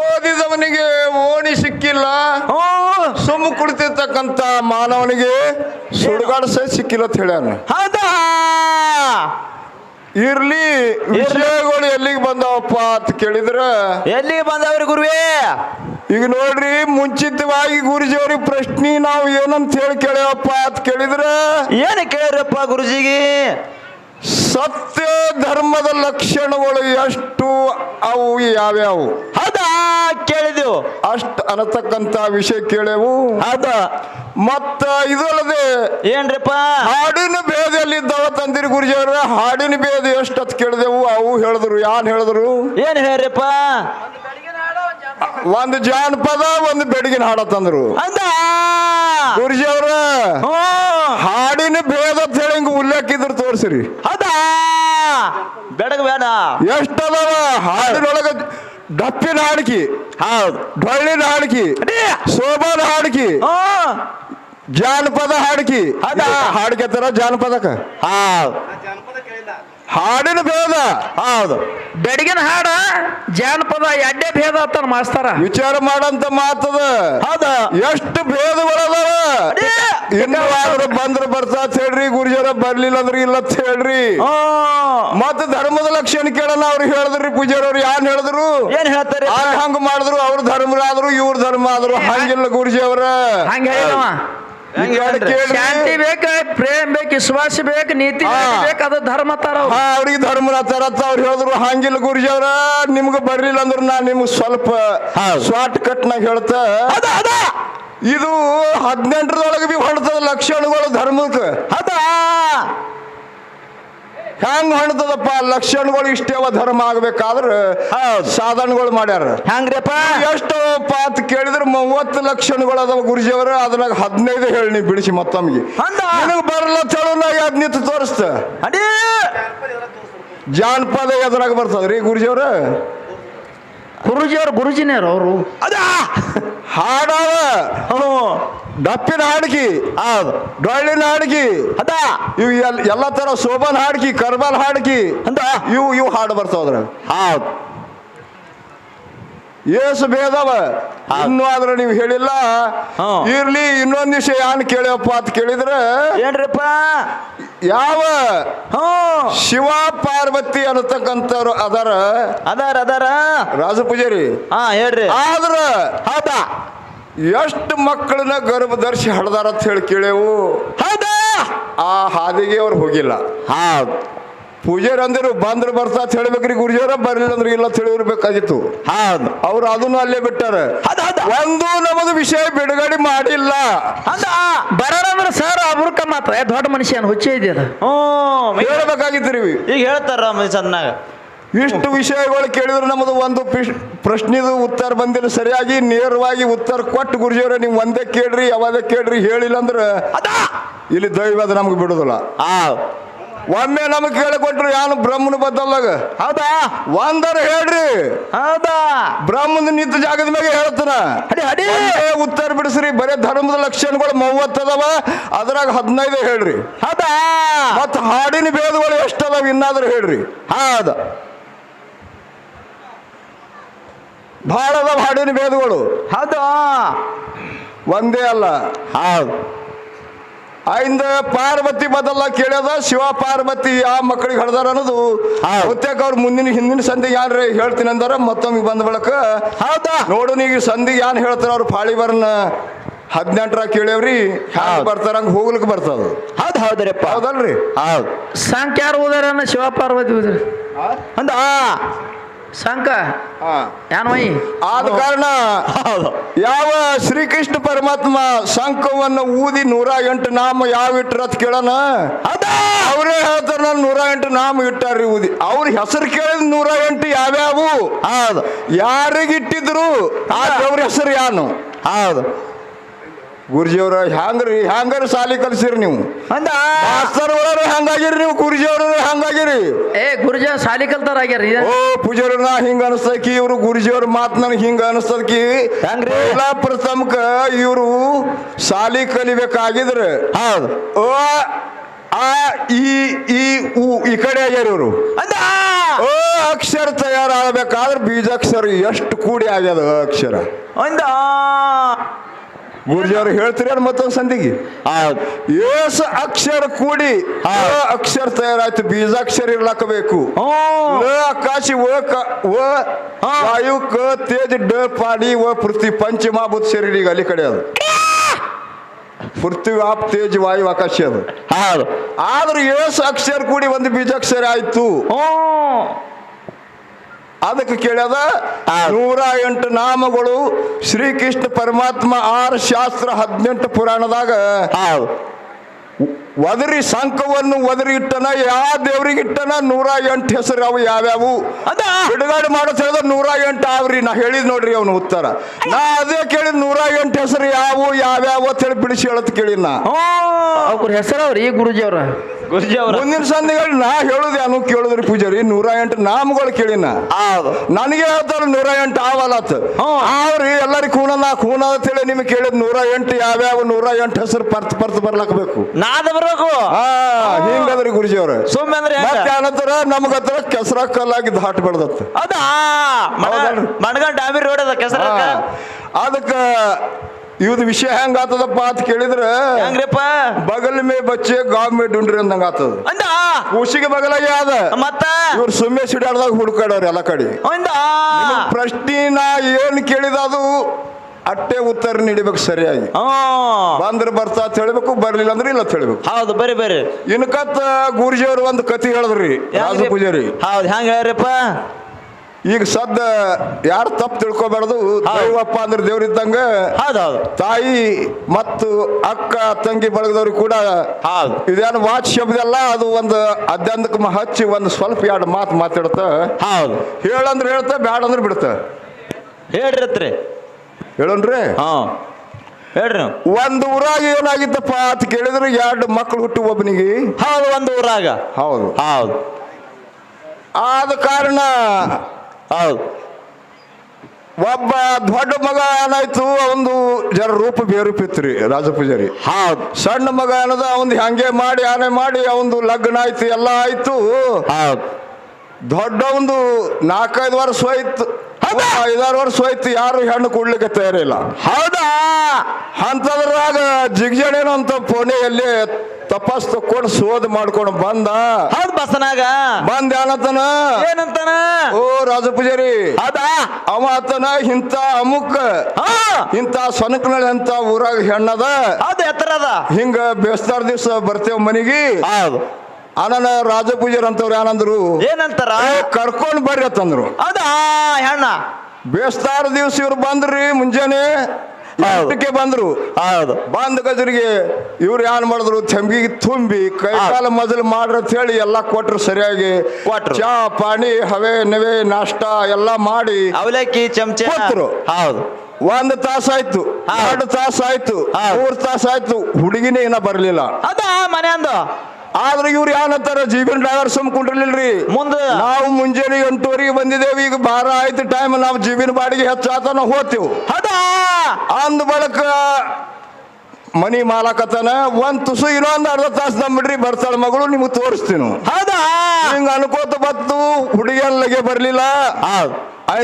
ಓದಿದವನಿಗೆ ಓಣಿ ಸಿಕ್ಕಿಲ್ಲ. ಸುಮ್ಮ ಕುಳಿತಿರ್ತಕ್ಕಂತ ಮಾನವನಿಗೆ ಸುಡುಗಾಡ ಸಹ ಸಿಕ್ಕಿಲ್ಲ ಅಂತ ಹೇಳ್ಯಾನ. ಹೌದಾ? ಇರ್ಲಿ ವಿಷಯಗಳು ಎಲ್ಲಿಗೆ ಬಂದಾವಪ್ಪ ಅಂತ ಕೇಳಿದ್ರೆ ಎಲ್ಲಿಗೆ ಬಂದವ್ರಿ ಗುರುವೇ? ಈಗ ನೋಡ್ರಿ ಮುಂಚಿತವಾಗಿ ಗುರುಜಿಯವ್ರಿಗೆ ಪ್ರಶ್ನೆ ನಾವು ಏನಂತ ಹೇಳಿ ಕೇಳ್ಯಾವಪ್ಪ ಅಂತ ಕೇಳಿದ್ರೆ ಏನು ಕೇಳ್ರಪ್ಪ ಗುರುಜಿಗೆ? ಸತ್ಯ ಧರ್ಮದ ಲಕ್ಷಣಗಳು ಎಷ್ಟು ಅವು ಯಾವ್ಯಾವು? ಹೌದಾ? ಕೇಳಿದೆವು. ಅಷ್ಟು ಅನ್ನತಕ್ಕಂತ ವಿಷಯ ಕೇಳೆವು. ಅದ ಮತ್ತ ಇದಲ್ಲದೆ ಏನ್ರಿಪ್ಪ? ಹಾಡಿನ ಬೇದಲ್ಲಿ ಇದ್ದವ ತಂದಿರಿ ಗುರುಜಿಯವ್ರ ಹಾಡಿನ ಬೇದ ಎಷ್ಟತ್ ಕೇಳಿದೆವು ಅವು ಹೇಳಿದ್ರು ಯಾನ್ ಹೇಳಿದ್ರು? ಏನ್ ಹೇಳ್ರಿಪ್ಪ? ಒಂದು ಜಾನಪದ ಒಂದು ಬೆಡಗಿನ ಹಾಡ ತಂದ್ರು. ಅಂದ? ಗುರುಜಿಯವ್ರ ಹಾಡಿನ ಭೇದ ಅಂತ ಹೇಳಿ ಉಲ್ಲೇಖ ಇದ್ರು ತೋರ್ಸಿರಿ. ಹೌದಾ? ಬೆಡಗ ಬೇಡ ಎಷ್ಟದಾವ? ಹಾಡಿನೊಳಗ ಡಪ್ಪಿನ ಹಾಡಿಕಿ ಹೌದು ಡೊಳ್ಳಿನ ಹಾಡಿಕಿ. ಶೋಭಾನ ಹಾಡ್ಕಿ ಜಾನಪದ ಹಾಡ್ಕಿ. ಹೌದಾ? ಹಾಡ್ಕೆ ತರ ಜಾನಪದಕ್ಕ? ಹೌದು ಹಾಡಿನ ಭೇದ. ಹೌದು. ಬೆಡಗಿನ ಹಾಡ ಜಾನಪದ ಎಡ್ಡೆ ಭೇದ ಅಂತ ಮಾಸ್ತಾರ ವಿಚಾರ ಮಾಡಂತ ಮಾತದ. ಹೌದಾ. ಎಷ್ಟು ಭೇದಗಳದಾವ. ಇನ್ನು ಆದ್ರ ಬಂದ್ರ ಬರ್ತಾ ಹೇಳ್ರಿ ಗುರುಜರ ಬರ್ಲಿಲ್ಲ ಅಂದ್ರೆ ಇಲ್ಲ ಅಂತ ಹೇಳ್ರಿ. ಮತ್ ಮತ್ತ ಧರ್ಮದ ಲಕ್ಷಣ ಕೇಳಲ್ಲ ಅವ್ರು ಹೇಳಿದ್ರಿ ಪೂಜಾರವ್ರು ಯಾರು ಹೇಳಿದ್ರು? ಏನ್ ಹೇಳ್ತಾರೆ? ಹಂಗ ಹಂಗ ಮಾಡಿದ್ರು ಅವ್ರ ಧರ್ಮ ಆದ್ರು ಇವ್ರ ಧರ್ಮ ಆದ್ರು. ಹಂಗಿಲ್ಲ ಗುರುಜಿ ಅವ್ರ. ಹಂಗ? ಶಾಂತಿ ಬೇಕ ಪ್ರೇಮ್ ಬೇಕು ವಿಶ್ವಾಸ ಬೇಕು ನೀತಿ. ಬೇಕು ಅದು ಧರ್ಮ ತರ ಅವ್ರಿಗೆ ಧರ್ಮ ತರ ಅವ್ರು ಹೇಳಿದ್ರು. ಹಂಗಿಲ್ಲ ಗುರುಜಿ ಅವ್ರ. ನಿಮ್ಗೆ ಬರ್ಲಿಲ್ಲ ಅಂದ್ರೆ ನಾ ನಿಮ್ಗೆ ಸ್ವಲ್ಪ. ಶಾರ್ಟ್ ಕಟ್ ನಾಗ ಹೇಳ್ತ. ಇದು ಹದಿನೆಂಟರೊಳಗೆ ಭೀ ಹೊಣ್ತದ ಲಕ್ಷಣಗಳು ಧರ್ಮಕ್ಕೆ. ಅದ ಹೆಂಗ್ ಹೊಣ್ತದಪ್ಪ ಲಕ್ಷಣಗಳು ಇಷ್ಟೇವ ಧರ್ಮ ಆಗ್ಬೇಕಾದ್ರೆ. ಸಾಧನಗಳು ಮಾಡ್ಯಾರ. ಹೆಂಗ್ರಪ್ಪ? ಎಷ್ಟು ಪಾತ್ ಕೇಳಿದ್ರೆ ಮೂವತ್ತು ಲಕ್ಷಣಗಳು ಅದಾವ ಗುರುಜಿಯವರ ಅದ್ರಾಗ ಹದಿನೈದು ಹೇಳಿ ನೀವು ಬಿಡಿಸಿ ಮತ್ತೊಮ್ಗೆ. ನನಗೆ ಬರಲ್ಲ ಚಲೋನಾಗಿ ಅದ್ ನಿಂತು ತೋರಿಸ್ತ. ಅಡೀ ಜಾನಪದ ಎದುರಾಗ ಬರ್ತದ್ರಿ ಗುರುಜಿಯವ್ರ? ಗುರುಜಿ ಅವ್ರು ಗುರುಜಿನೇರು ಅವರು. ಅದ ಹಾಡಾವ ಅವನು ಡಪ್ಪಿನ ಹಾಡ್ಗಿ ಆ ಡೊಳ್ಳಿನ ಹಾಡ್ಗಿ ಅದ. ಇವು ಎಲ್ ಎಲ್ಲ ತರ ಶೋಭನ್ ಹಾಡ್ಗಿ ಕರ್ಬಲ್ ಹಾಡ್ಗಿ ಅಂತ ಇವು ಇವು ಹಾಡು ಬರ್ತಾವ್ರ ಹೌದು. ಏಸು ಭೇದವ. ಇನ್ನು ಆದ್ರೆ ನೀವು ಹೇಳಿಲ್ಲ. ಇರ್ಲಿ ಇನ್ನೊಂದ್ ವಿಷಯ ಏನ್ ಕೇಳ್ಯಪ್ಪ ಅಂತ ಕೇಳಿದ್ರೆ ಏನ್ರಿಪ್ಪ? ಯಾವ? ಶಿವ ಪಾರ್ವತಿ ಅನ್ನತಕ್ಕಂಥವ್ರು ಅದರ. ಅದಾರ ಅದಾರ. ರಾಜ ಪೂಜಾರಿ. ಹಾ ಹೇಳ್ರಿ. ಆದ್ರ ಹೌದಾ? ಎಷ್ಟು ಮಕ್ಕಳನ್ನ ಗರ್ಭಧರಿಸಿ ಹಡ್ದಾರ ಅಂತ ಹೇಳಿ ಕೇಳೇವು. ಹೌದಾ? ಆ ಹಾದಿಗೆ ಅವ್ರು ಹೋಗಿಲ್ಲ. ಹೌದು. ಪೂಜಾರಿ ಅಂದರು ಬಂದ್ರ ಬರ್ತಾ ಅಂತ ಹೇಳ್ಬೇಕ್ರಿ ಗುರುಜಾರ ಬರಲಿಲ್ಲ ಅಂದ್ರೆ ಇಲ್ಲ ಅಂತ ಹೇಳಿರ್ಬೇಕಾಗಿತ್ತು ಹೌದು. ಅವ್ರು ಅದನ್ನು ಅಲ್ಲೇ ಬಿಟ್ಟಾರ. ಒಂದು ನಮ್ಮದು ವಿಷಯ ಬಿಡುಗಡೆ ಮಾಡಿಲ್ಲ. ಬರೋಣ ಅಂದ್ರೆ ಸರ್ ಅಬ್ರಕ ಮಾತ್ರ ಏ, ದೊಡ್ಡ ಮನುಷ್ಯನ ಹುಚ್ಚೆ ಇದೆಯಲ್ಲ ಹ್ಞೂ ಹೇಳ್ಬೇಕಾಗಿತ್ತು ರೀ ಈಗ ಹೇಳ್ತಾರ ಚೆನ್ನಾಗ ಇಷ್ಟು ವಿಷಯಗಳು ಕೇಳಿದ್ರೆ ನಮ್ಮದು ಒಂದು ಪಿಶ್- ಪ್ರಶ್ನೆದು ಉತ್ತರ ಬಂದಿಲ್ಲ. ಸರಿಯಾಗಿ ನೇರವಾಗಿ ಉತ್ತರ ಕೊಟ್ಟು ಗುರುಜಿಯವ್ರೆ ನೀವು ಒಂದೇ ಕೇಳ್ರಿ ಯಾವಾಗ ಕೇಳ್ರಿ ಹೇಳಿಲ್ಲ ಅಂದ್ರೆ ಅದಾ. ಇಲ್ಲಿ ದೈವದ ನಮ್ಗೆ ಬಿಡುದಿಲ್ಲ. ಹೌದು ಒಮ್ಮೆ ನಮಗೆ ಕೇಳಿಕೊಟ್ರು ಯಾನು ಬ್ರಹ್ಮನ ಬದ್ದಲ್ಲಾಗ? ಹೌದಾ? ಒಂದರ ಹೇಳ್ರಿ. ಹೌದಾ? ಬ್ರಹ್ಮನ ನಿಂತ ಜಾಗದ ಮೇಲೆ ಹೇಳ್ತಾನ. ಅಡಿ ಅಡಿ. ಒಂದೇ ಉತ್ತರ ಬಿಡಿಸ್ರಿ ಬರೇ ಧರ್ಮದ ಲಕ್ಷಣಗಳು ಮೂವತ್ತದವ ಅದ್ರಾಗ ಹದಿನೈದು ಹೇಳ್ರಿ. ಹೌದಾ? ಮತ್ತ ಹಾಡಿನ ಭೇದಗಳು ಎಷ್ಟದಾವ ಇನ್ನಾದ್ರೂ ಹೇಳ್ರಿ. ಹೌದ. ಭಾಳ ಅದಾವ ಹಾಡಿನ ಭೇದಗಳು. ಹೌದಾ. ಒಂದೇ ಅಲ್ಲ. ಹೌದು. ಐಂದ ಪಾರ್ವತಿ ಬದಲ ಕೇಳ್ಯದ ಶಿವ ಪಾರ್ವತಿ ಆ ಮಕ್ಕಳಿಗೆ ಹಡ್ದಾರ ಅನ್ನೋದು. ಪ್ರತ್ಯೇಕ ಅವ್ರ ಮುಂದಿನ ಹಿಂದಿನ ಸಂಧಿಗೆ ಯಾನ್ರಿ ಹೇಳ್ತೀನಿ ಅಂದಾರ ಮತ್ತೊಮ್ಮೆ ಬಂದ ಬಳಕ ಹೌದಾ? ನೋಡು ಈಗ ಸಂಧಿ ಯಾನ್ ಹೇಳ್ತಾರ ಅವ್ರು ಪಾಳಿವರ್ನ ಹದಿನೆಂಟರ ಕೇಳ್ಯವ್ರಿ ಹ್ಯಾಂಗ. ಬರ್ತಾರ ಹಂಗ ಹೋಗ್ಲಿಕ್ಕೆ ಬರ್ತದ. ಹೌದ್ ಹೌದ್ರಿಪ್ಪ. ಹೌದಲ್ರಿ? ಹೌದು. ಸಂಖ್ಯಾರ ಹೋದಾರ ಶಿವ ಪಾರ್ವತಿ ಹೋದ್ರಿ. ಅಂದ ಯಾನವೈ ಆದ ಕಾರಣ ಹೌದು. ಯಾವ ಶ್ರೀಕೃಷ್ಣ ಪರಮಾತ್ಮ ಶಂಕವನ್ನು ಊದಿ ನೂರ ಎಂಟು ನಾಮ ಯಾವ ಇಟ್ರ ಅಂತ ಕೇಳೋಣ ಅವರೇ ಹೇಳ್ತಾರ ನಾನು ನೂರ ಎಂಟು ನಾಮ ಇಟ್ಟಾರ್ರಿ ಊದಿ. ಅವ್ರ ಹೆಸರು ಕೇಳಿದ ನೂರ ಎಂಟು ಯಾವ್ಯಾವು? ಹೌದು. ಯಾರಿಗಿಟ್ಟಿದ್ರು ಆ ದೇವ್ರ ಹೆಸರು ಯಾನು? ಹೌದು. ಗುರುಜಿಯವ್ರ ಹ್ಯಾಂಗ್ರಿ ಹ್ಯಾಂಗಾರ ಸಾಲಿ ಕಲ್ಸಿರಿ ನೀವು? ಮಾಸ್ತರ್ ಹಂಗಾಗಿರಿ ನೀವು? ಗುರುಜಿಯವ್ರ ಹಂಗಾಗಿರಿ ಏ ಗುರುಜ ಶಾಲಿ ಕಲ್ತಾರ ಆಗ್ಯಾರ ಓ ಪೂಜರ ನಾ ಹಿಂಗ ಅನಿಸ್ತಕಿ ಇವ್ರು ಗುರುಜಿಯವ್ರ ಮಾತು ನನ್ ಹಿಂಗ ಅನಸ್ತಕಿ ಹೆಂಗ್ರಿ? ಎಲ್ಲ ಪ್ರಥಮಕ ಇವ್ರು ಶಾಲಿ ಕಲಿಬೇಕಾಗಿದ್ರ. ಹೌದು. ಓ ಆ ಈ ಈ ಉ ಈ ಕಡೆ ಆಗ್ಯಾರ ಇವರು. ಅಂದ! ಓ ಅಕ್ಷರ ತಯಾರಾಗಬೇಕಾದ್ರೆ ಬೀಜಾಕ್ಷರ ಎಷ್ಟು ಕೂಡಿ ಆಗ್ಯದ ಅಕ್ಷರ. ಒಂದ ಗುರುಜಿಯವ್ರು ಹೇಳ್ತೀರ ಮತ್ತೊಂದು ಸಂದಿಗೆ? ಆ ಏಸ ಅಕ್ಷರ ಕೂಡಿ ಆ ಅಕ್ಷರ ತಯಾರಾಯ್ತು ಬೀಜ ಅಕ್ಷರ ಬೇಕು ಹ್ಞೂ. ಲ ಆಕಾಶಿ ವ ವಾಯು ಕ ತೇಜ್ ಡ ಪಾಡಿ ವ ಪೃಥ್ವಿ ಪಂಚಮಾಭೂತ ಶರೀರ ಈಗ ಅಲ್ಲಿ ಕಡೆ ಅದು. ಪೃಥ್ವಿ ಆಪ್ ತೇಜ್ ವಾಯು ಆಕಾಶ ಅದು. ಹೌದು. ಆದ್ರೆ ಏಸ ಅಕ್ಷರ ಕೂಡಿ ಒಂದು ಬೀಜಾಕ್ಷರ ಆಯ್ತು. ಹ್ಞೂ. ಅದಕ್ಕೆ ಕೇಳ್ಯದ ಹೌದು. ನೂರ ಎಂಟು ನಾಮಗಳು ಶ್ರೀಕೃಷ್ಣ ಪರಮಾತ್ಮ ಆರ್ ಶಾಸ್ತ್ರ ಹದಿನೆಂಟು ಪುರಾಣದಾಗ ಒದರಿ ಸಂಕವನ್ನು ಒದರಿ ಇಟ್ಟನ ಯಾವ ದೇವ್ರಿಗೆ ಇಟ್ಟನ ನೂರ ಎಂಟು ಹೆಸರು ಅವು ಯಾವ್ಯಾವು? ಅದ? ಬಿಡುಗಡೆ ಮಾಡೋ ಹೇಳಿದ್ರೆ ನೂರ ಎಂಟು ಆವ್ರಿ ನಾ ಹೇಳಿದ್ ನೋಡ್ರಿ ಅವನು ಉತ್ತರ. ನಾ ಅದೇ ಕೇಳಿದ್ ನೂರ ಎಂಟು ಹೆಸರು ಯಾವು ಯಾವ್ಯಾವ ಅಂತ ಹೇಳಿ ಬಿಡಿಸಿ ಹೇಳತ್ ಕೇಳಿ ನಾ. ಹ್ಞೂ ಅವ್ರ ಹೆಸರವ್ರಿ ಗುರುಜಿ ಅವ್ರ. ಗುರುಜಿ ಅವ್ರ. ಮುಂದಿನ ಸಂಧಿಗಳು ನಾ ಹೇಳುದು ಏನು ಕೇಳಿದ್ರಿ ಪೂಜಾರಿ ನೂರ ಎಂಟು ನಾಮಗಳು ಕೇಳಿನ ಹೌದು. ನನಗೆ ಹೇಳ್ತಾರ ನೂರ ಎಂಟು ಆವಲತ್. ಆವ್ರಿ ಅವ್ರಿ ಎಲ್ಲರಿಗೆ ಕೂನ ನಾ ಖೂನ ಅಂತ ಹೇಳಿ ನಿಮ್ಗೆ ಕೇಳಿದ್ ನೂರ ಎಂಟು ಯಾವ್ಯಾವ ನೂರ ಎಂಟು ಹೆಸರು ಪರ್ತ್ ಪರ್ತ್ ಬರ್ಲಾಕ್ಬೇಕು ನಾದ ಬರ್ಬೇಕು. ಹಿಂಗದ್ರಿ ಗುರುಜಿ ಅವ್ರ ಸುಮ್ಮನೆ ಅಂದ್ರೆ ಏನಂತಾರ? ನಮ್ಗ ಹತ್ರ ಕೆಸರ ಕಲ್ಲಾಗಿ ದಾಟ್ ಬೆಳ್ದತ್ತ ಹೌದಲ್ರಿ? ಮಣಗಂಡ ಡಾಂಬಿ ರೋಡ್ ಅದ ಕೆಸರ ಅದಕ್ಕ ಇವ್ದ ವಿಷಯ ಹೆಂಗ ಆತದಪ್ಪ ಅಂತ ಕೇಳಿದ್ರ ಹೆಂಗ್ರಿಪ್ಪ? ಬಗಲ್ ಮೇ ಬಚ್ಚೆ ಗಾವ್ ಮೇ ಡುಂಡ್ರಿ ಅಂದಂಗ ಆತದ. ಅಂದ? ಕೂಸಿಗೆ ಬಗಲಾಗೆ ಅದ ಮತ್ತ? ಇವ್ರು ಸುಮ್ಮನೆ ಸಿಡಾಡ್ದಾಗ ಹುಡುಕಾಡವ್ರಿ ಎಲ್ಲ ಕಡೆ. ಅಂದ? ಪ್ರಶ್ನೆ ನಾ ಏನ್ ಕೇಳಿದ ಅದು? ಅಟ್ಟೆ ಉತ್ತರ ನೀಡಬೇಕು ಸರಿಯಾಗಿ. ಬಂದ್ರ ಬರ್ತಾ ಅಂತ ಹೇಳ್ಬೇಕು ಬರ್ಲಿಲ್ಲ ಅಂದ್ರೆ ಇಲ್ಲ ಅಂತ ಹೇಳ್ಬೇಕು. ಹೌದು ಬರ್ರಿ ಬರ್ರಿ. ಇನ್ಕತ್ತ ಗುರುಜಿ ಅವರು ಒಂದು ಕತಿ ಹೇಳಿದ್ರಿ ರಾಜ? ಪೂಜಾರಿ. ಹೌದು ಹೆಂಗ ಹೇಳ್ರಿಪ್ಪ ಈಗ ಸದ್ದ ಯಾರು ತಪ್ಪು ತಿಳ್ಕೊಬಾರ್ದು ದೈವಪ್ಪ ಅಂದ್ರೆ ದೇವ್ರಿದ್ದಂಗ ಹೌದು ಹೌದು. ತಾಯಿ ಮತ್ತು ಅಕ್ಕ ತಂಗಿ ಬಳಗದವ್ರಿಗೆ ಕೂಡ ಹೌದು. ಇದೇನು ವಾಚ್ ಶಬ್ದ ಅಲ್ಲ ಅದು ಒಂದು ಅದ್ಯಾಂದಕ್ಕೆ ಹಚ್ಚಿ ಒಂದು ಸ್ವಲ್ಪ ಎರಡು ಮಾತು ಮಾತಾಡ್ತ ಹೌದು. ಹೇಳಂದ್ರೆ ಹೇಳ್ತ ಬ್ಯಾಡ ಅಂದ್ರೆ ಬಿಡ್ತ. ಹೇಳ್ರಿ ಹೇಳನ್ರಿ ಹಾ. ಹೇಳ್ರಿ. ಒಂದ್ ಊರಾಗ ಏನಾಗಿತ್ತಪ್ಪ ಅಂತ ಕೇಳಿದ್ರೆ ಎರಡು ಮಕ್ಕಳು ಹುಟ್ಟು ಒಬ್ಬನಿಗೆ ಹೌದು ಒಂದು ಊರಾಗ. ಹೌದು. ಹೌದು. ಆದ ಕಾರಣ ಹೌದು. ಒಬ್ಬ ದೊಡ್ಡ ಮಗ ಏನಾಯ್ತು ಅವಂದು ಜರ ರೂಪ ಬೇರೂಪಿತ್ರಿ ರಾಜಪೂಜಾರಿ ಹೌದು. ಸಣ್ಣ ಮಗ ಏನದ ಅವಂದು ಹಂಗೆ ಮಾಡಿ ಆನೆ ಮಾಡಿ ಅವಂದು ಲಗ್ನ ಆಯ್ತು ಎಲ್ಲ ಆಯ್ತು. ಹೌದು. ದೊಡ್ಡ ಒಂದು ನಾಲ್ಕೈದು ವರ್ಷ ಹೋಯ್ತು. ಐದಾರು ವರ್ಷ ಹೋಯ್ತು ಯಾರು ಹೆಣ್ಣು ಕೊಡ್ಲಿಕ್ಕೆ ತಯಾರಿಲ್ಲ ಹೌದಾ? ಅಂತದ್ರಾಗ ಅಂತ ಪೋಣೆಯಲ್ಲಿ ತಪಾಸ್ ತಕ್ಕೊಂಡು ಶೋಧ ಮಾಡ್ಕೊಂಡು ಬಂದ. ಹೌದು ಬಸನಾಗ. ಬಂದ ಏನತನ ಏನಂತಾನ? ಓ ರಾಜ ಪೂಜಾರಿ. ಅವ ಆತನ ಇಂಥ ಅಮುಕ್ ಇಂತ ಸೊನಕನಲ್ಲಿ ಅಂತ ಊರಾಗ ಹೆಣ್ಣದ. ಅದ ಎತ್ತರದ ಅದ. ಹಿಂಗ ಬೇಸ್ತಾರ ದಿವ್ಸ ಬರ್ತೇವ ಮನಿಗೆ. ಅನನ ರಾಜಪೂಜಾರಿ ಅಂತವ್ರು ಏನಂದ್ರು ಏನಂತಾರ? ಕರ್ಕೊಂಡು ಬರ್ರಿ ಅಂತಂದ್ರು. ಹೌದಾ ಹೆಣ್ಣ ಬೇಸ್ತಾರ ದಿವ್ಸ ಇವ್ರು ಬಂದ್ರಿ ಮುಂಜಾನೆ ಅದಕ್ಕೆ ಬಂದ್ರು. ಹೌದು. ಬಂದ ಗಜರಿಗೆ ಇವ್ರು ಏನ್ ಮಾಡಿದ್ರು? ತೆಂಬಿಗೆ ತುಂಬಿ ಕೈ ಕಾಲ ಮೊದಲು ಮಾಡ್ರಿ ಅಂತ ಹೇಳಿ ಎಲ್ಲಾ ಕೊಟ್ರು ಸರಿಯಾಗಿ. ಕೊಟ್ರು. ಚಾ ಪಾನಿ ಹವೆ ನವೆ ನಾಷ್ಟ ಎಲ್ಲ ಮಾಡಿ ಅವಲಕ್ಕಿ ಚಮಚ ಕೊಟ್ರು. ಹೌದು. ಒಂದ್ ತಾಸಾಯ್ತು. ಎರಡು ತಾಸಾಯ್ತು. ಮೂರ್ ತಾಸಾಯ್ತು ಹುಡುಗಿನೇ ಇನ್ನ ಬರ್ಲಿಲ್ಲ. ಅದ ಮನೆ ಅಂದು ಆದ್ರೆ ಇವ್ರು ಯಾವತ್ತಾರ ಜೀವನ ಡ್ರೈವರ್ ಸುಮ್ ಕುಂಡ್ರಲಿಲ್ರಿ. ಮುಂದೆ ನಾವು ಮುಂಜಾನೆ ಎಂಟುವರೆಗೆ ಬಂದಿದ್ದೇವೆ ಈಗ ಬಾರ ಆಯ್ತು ಟೈಮ್ ನಾವು ಜೀವಿನ ಬಾಡಿಗೆ ಹೆಚ್ಚಾತ ನಾವು ಹೋಗ್ತೇವೆ. ಅದ ಅಂದ ಬಳಕ ಮನಿ ಮಾಲಕತನ ಒಂದ್ ತುಸು ಇನ್ನೊಂದ್ ಅರ್ಧ ತಾಸು ನಂಬಿಡ್ರಿ ಬರ್ತಾಳ ಮಗಳು ನಿಮ್ಗೆ ತೋರಿಸ್ತೀನಿ. ಹೌದಾ? ಹಿಂಗ ಅನ್ಕೋತ ಬತ್ತು ಹುಡುಗಿಯಲ್ಲಿಗೆ ಬರ್ಲಿಲ್ಲ.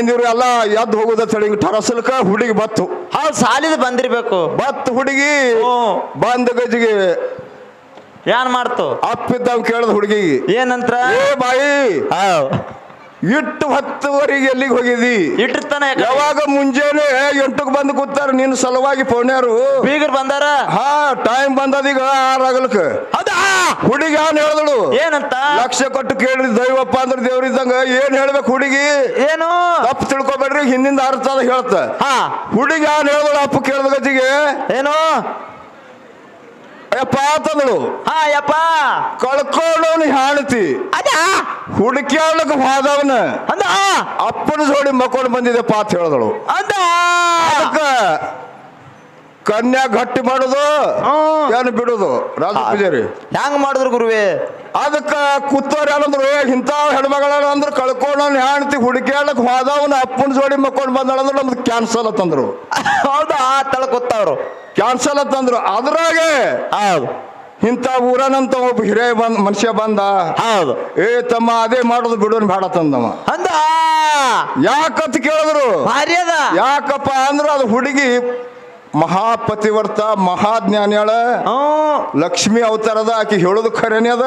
ಇವ್ರು ಎಲ್ಲ ಎದ್ದು ಹೋಗುದ ತಳಿ ಟರಸಲ್ಕ ಹುಡುಗಿ ಬತ್ತು. ಹೌದು ಸಾಲಿದ ಬಂದಿರ್ಬೇಕು. ಬತ್ತು ಹುಡುಗಿ. ಬಂದ ಗಜಿಗೆ ಏನ್ ಮಾಡ್ತು? ಅಪ್ಪಿದ್ದಾವ್ ಕೇಳದ್ ಹುಡುಗಿಗೆ. ಏನಂತ್ರ? ಏ ಬಾಯಿ ಇಟ್ಟು ಹತ್ತುವರೆಗೆ ಎಲ್ಲಿಗೆ ಹೋಗಿದಿ? ಇಟ್ಟಿರ್ತಾನೆ ಯಾವಾಗ ಮುಂಜಾನೆ ಎಂಟಕ್ಕೆ ಬಂದು ಕೂತಾರ ನಿನ್ನ ಸಲುವಾಗಿ ಪೋಣ್ಯಾರು? ಬೀಗರ್ ಬಂದಾರ? ಹಾ ಟೈಮ್ ಬಂದದೀಗ ಆರಾಗಲ್ಕ ಅದಾ ಹುಡುಗಿ ಏನ್ ಹೇಳಿದಳು? ಏನಂತ? ಲಕ್ಷ ಕೊಟ್ಟು ಕೇಳ್ರಿ ದೈವಪ್ಪ ಅಂದ್ರೆ ದೇವ್ರಿದ್ದಂಗ ಏನ್ ಹೇಳ್ಬೇಕು ಹುಡುಗಿ? ಏನು? ತಪ್ಪು ತಿಳ್ಕೊಬೇಡ್ರಿ ಹಿಂದಿಂದ ಅರ್ಥ ಅದ ಹೇಳ್ತ. ಹಾ. ಹುಡುಗಿ ಏನ್ ಹೇಳಿದಳು ಅಪ್ಪ ಕೇಳ್ದ ಗತಿಗೆ? ಏನು? ಅಯ್ಯಪ್ಪ ತಂದಳು ಹಾ ಯಪ್ಪ. ಕಳ್ಕೊಂಡವನು ಹಾಣತಿ. ಅದ ಹುಡುಕ್ಯಾಡ್ಲಕ್ ಹೋದವನ. ಅಂದ ಅಪ್ಪನ ಜೋಡಿ ಮಕ್ಕೊಂಡು ಬಂದಿದೆ ಅಂತ ಹೇಳಿದಳು. ಅಂದ ಅದಕ್ಕ ಕನ್ಯಾ ಗಟ್ಟಿ ಮಾಡುದು. ಏನು ಬಿಡುದು? ರಾಜ ಪೂಜಾರಿ. ಹೆಂಗ್ ಮಾಡಿದ್ರು ಗುರುವೆ? ಅದಕ್ಕ ಕುತ್ತೋರ್ ಏನಂದ್ರು ಏ ಇಂಥ ಹೆಣ್ಮಗಳ ಅಂದ್ರೆ ಕಳ್ಕೊಂಡು ಹೆಣ್ತಿ ಹುಡುಕ್ಯಾಡಕ್ ಹೋದವನ ಅಪ್ಪನ ಜೋಡಿ ಮಕ್ಕೊಂಡು ಬಂದಳಂದ್ರೆ ನಮ್ದು ಕ್ಯಾನ್ಸಲ್ ಅಂತಂದ್ರು ಹೌದಾ? ತಳ ಕೂತವ್ರು. ಕ್ಯಾನ್ಸಲ್ ಅಂತಂದ್ರು ಅದ್ರಾಗೆ ಹೌದು. ಇಂಥ ಊರನಂತ ಒಬ್ಬ ಹಿರಿಯ ಬಂದ ಮನುಷ್ಯ ಬಂದ ಹೌದು. ಏ ತಮ್ಮ ಅದೇ ಮಾಡೋದು ಬಿಡೋನ್ ಬೇಡ ತಂದವ ಅಂದ ಯಾಕಂತ ಕೇಳಿದ್ರು? ಯಾಕಪ್ಪ ಅಂದ್ರೆ ಅದು ಹುಡುಗಿ ಮಹಾಪತಿವರ್ತ ಮಹಾಜ್ಞಾನಿಯಾಳ. ಲಕ್ಷ್ಮಿ ಅವತಾರದ ಆಕಿ ಹೇಳೋದು ಖರೇನೆ ಅದ.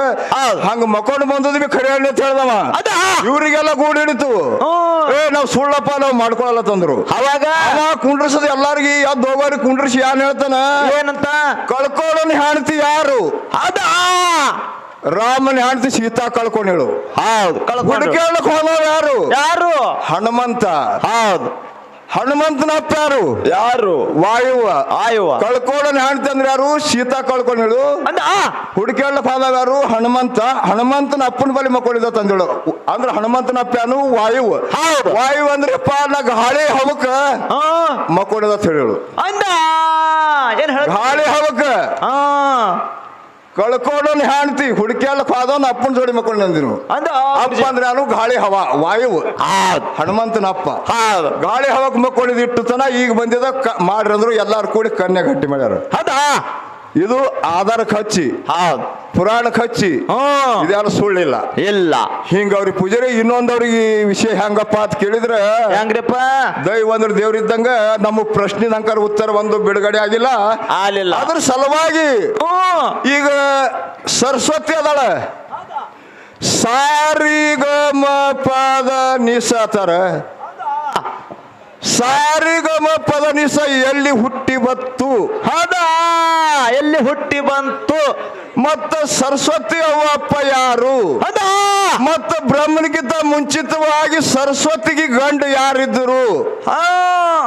ಹಂಗ ಮಕ್ಕೊಂಡು ಬಂದದ್ ಬಿ ಖರೆ ಅಂತ ಹೇಳ್ದವ. ಇವರಿಗೆಲ್ಲ ಇವ್ರಿಗೆಲ್ಲ ಗೂಡ್ ಹಿಡಿತು. ಏ ನಾವ್ ಸುಳ್ಳಪ್ಪ ನಾವ್ ಮಾಡ್ಕೊಳಲ್ಲ ತಂದ್ರು. ಅವಾಗ? ಕುಂಡ್ರಿಸದ ಎಲ್ಲಾರ್ಗಿ ಅದ್ ಹೋಗೋರಿ ಕುಂಡ್ರಿಸಿ ಯಾನ್ ಹೇಳ್ತಾನ? ಏನಂತ? ಕಳ್ಕೊಳ್ಳೋನ್ ಹೆಣ್ತಿ ಯಾರು? ಅದ. ರಾಮನ ಹೆಣ್ತಿ ಸೀತಾ ಕಳ್ಕೊಂಡ್ ಹೇಳು ಹೌದು. ಕಳ್ಕೊಂಡು ಕೇಳಕ್ ಹೋದವ ಯಾರು? ಯಾರು? ಹನುಮಂತ. ಹೌದು. ಹನುಮಂತನ ಯಾರು? ಯಾರು ವಾಯುವ. ಆಯುವ. ಕಳ್ಕೊಳ್ಳೋನ್ ಹೇಳ್ತಂದ್ರೆ ಯಾರು? ಸೀತಾ ಕಳ್ಕೊಂಡಳು ಅಂದ ಹುಡುಕೇಳಕ್ ಯಾರು? ಹನುಮಂತ. ಹನುಮಂತನ ಅಪ್ಪನ ಬಳಿ ಮಕ್ಕಳಿದ ತಂದಳು. ಅಂದ್ರ ಹನುಮಂತನ ಅಪ್ಪನು ವಾಯು ಹೌದು. ವಾಯು ಅಂದ್ರೆ ಪಾ ನಾ ಗಾಳಿ ಹವಕ ಮಕ್ಕಳಿದ ಅಂದ ಏನ್ ಹೇಳ ಗಾಳಿ ಹವಕ. ಹಾ ಕಳ್ಕೊಂಡೋನ್ ಹೆಣ್ತಿ ಹುಡುಕ್ಯಾಳಕ್ ಹೋದವನ್ ಅಪ್ಪನ ಜೋಡಿ ಮಕ್ಕೊಂಡು ನಂದಿನ ಅಂದ ಅಪ್ಪ ಅಂದ್ರೆ ನಾನು ಗಾಳಿ ಹವ ವಾಯು. ಹೌದು. ಹನುಮಂತನ ಅಪ್ಪ. ಗಾಳಿ ಹವಕ್ ಮಕ್ಕೊಂಡಿದ್ದು ಇಟ್ಟು ತನ ಈಗ ಬಂದಿದ ಕ- ಮಾಡ್ರಿ ಅಂದ್ರು ಎಲ್ಲಾರು ಕೂಡಿ ಕನ್ಯಾ ಗಟ್ಟಿ ಮಾಡ್ಯಾರ. ಅದ ಇದು ಆಧಾರ ಹಚ್ಚಿ ಹೌದು. ಪುರಾಣಕ್ಕೆ ಹಚ್ಚಿ ಹ್ಮ್ ಸುಳ್ಳಿಲ್ಲ. ಇಲ್ಲ. ಹಿಂಗ ಅವ್ರಿಗೆ ಪೂಜಾರಿ ಇನ್ನೊಂದವ್ರಿಗೆ ಈ ವಿಷಯ ಹೆಂಗಪ್ಪ ಅಂತ ಕೇಳಿದ್ರೆ ಹೆಂಗ್ರಿಪ್ಪ? ದೈವ ಅಂದ್ರೆ ದೇವ್ರಿದ್ದಂಗ ನಮ್ಮ ಪ್ರಶ್ನೆ ನಂಕರ್ ಉತ್ತರ ಒಂದು ಬಿಡುಗಡೆ ಆಗಿಲ್ಲ. ಆಲಿಲ್ಲ ಅದ್ರ ಸಲುವಾಗಿ ಹ್ಮ್ ಈಗ ಸರಸ್ವತಿ ಅದಾಳ. ಸಾರಿಗ ಮ ಪದ ನಿಸತರ. ಸಾರಿಗಮ ಪದ ನಿಸ ಎಲ್ಲಿ ಹುಟ್ಟಿ ಬತ್ತು? ಹದ? ಎಲ್ಲಿ ಹುಟ್ಟಿ ಬಂತು? ಮತ್ತ ಸರಸ್ವತಿ ಅವ್ವಪ್ಪ ಯಾರು? ಹದ? ಮತ್ತ ಬ್ರಹ್ಮನಿಗಿಂತ ಮುಂಚಿತವಾಗಿ ಸರಸ್ವತಿಗೆ ಗಂಡು ಯಾರಿದ್ರು? ಹಾ.